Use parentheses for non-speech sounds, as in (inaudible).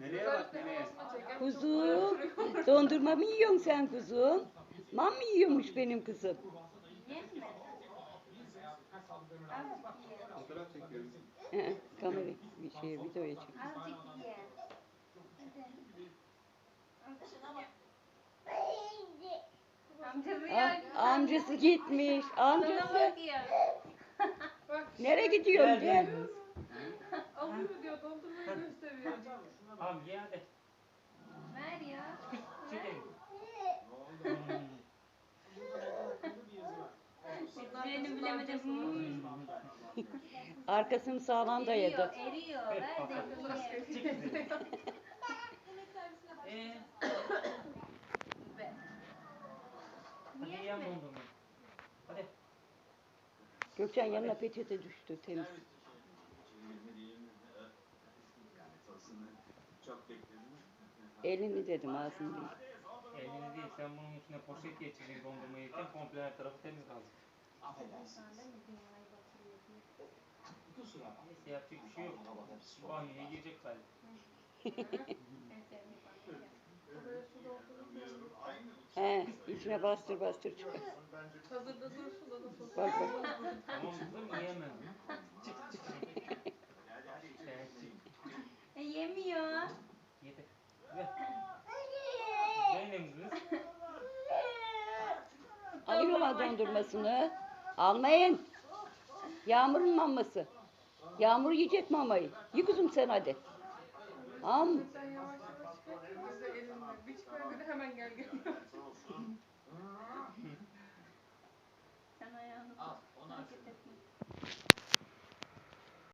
Nereye bak nereye? Kuzum, (laughs) dondurma mı yiyorsun sen kuzum? Mam mı yiyormuş benim kızım? Fotoğraf çekiyoruz. Kamera bir şey videoya çekiyor. Ah, amcası gitmiş. Amcası. Nereye gidiyorsun? Gel. Tamam ye hadi. Ver ya. (laughs) Çekelim. Benim bilemedim. Hmm. (laughs) Arkasını sağlam dayadı. Eriyor, eriyor. Ver de bakalım. ye. Çek bizi. (laughs) Ee, hadi Niye yiyen mi? dondurma. Hadi. Gökçen yanına peçete düştü temiz. Çok bekledim. Elini dedim ağzını değil. Elini değil sen bunun üstüne poşet geçireceksin dondurmayı yerken komple her tarafı temiz kalacak. Neyse yapacak bir şey yok. Banyoya girecek galiba. He, içine bastır bastır çıkar. Hazırda dursun da da. Bak bak. Yedi. Ver. Benim kız. Alıyorlar dondurmasını. Almayın. Yağmurun maması. Yağmur yiyecek mamayı. Ye kızım sen hadi. Am. Sen yavaş yavaş. Biz de elinle. Bir çıkar hemen gel gel.